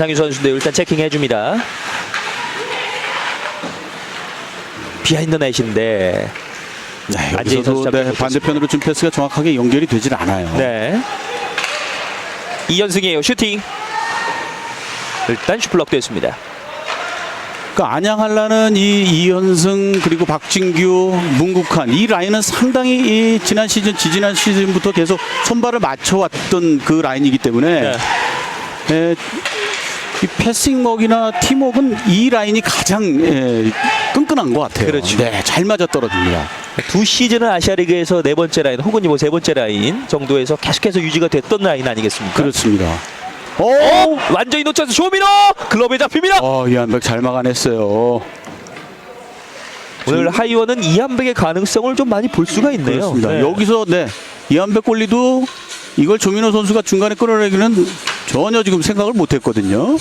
상유 선수인데 일단 체킹해 줍니다. 비하인드 넷인데 네, 여기서도 네, 거 반대편으로 준 패스가 정확하게 연결이 되질 않아요. 네. 이연승이에요. 슈팅. 일단 슈플럭 됐습니다. 그러니까 안양한라는 이 이현승 그리고 박진규, 문국환 이 라인은 상당히 이 지난 시즌, 지지난 시즌부터 계속 손발을 맞춰왔던 그 라인이기 때문에 네. 에, 이 패싱 먹이나 팀워크는 이 라인이 가장 에, 끈끈한 것 같아요. 그렇죠. 네, 잘 맞아 떨어집니다. 두 시즌은 아시아리그에서 네 번째 라인 혹은 뭐 세 번째 라인 정도에서 계속해서 유지가 됐던 라인 아니겠습니까? 그렇습니다. 오, 어? 완전히 놓쳐서 조민호 글러브에 잡힙니다. 어, 이한백 잘 막아냈어요. 오늘 하이원은 이한백의 가능성을 좀 많이 볼 수가 있네요. 그렇습니다. 네. 여기서 네 이한백 골리도 이걸 조민호 선수가 중간에 끌어내기는 전혀 지금 생각을 못했거든요.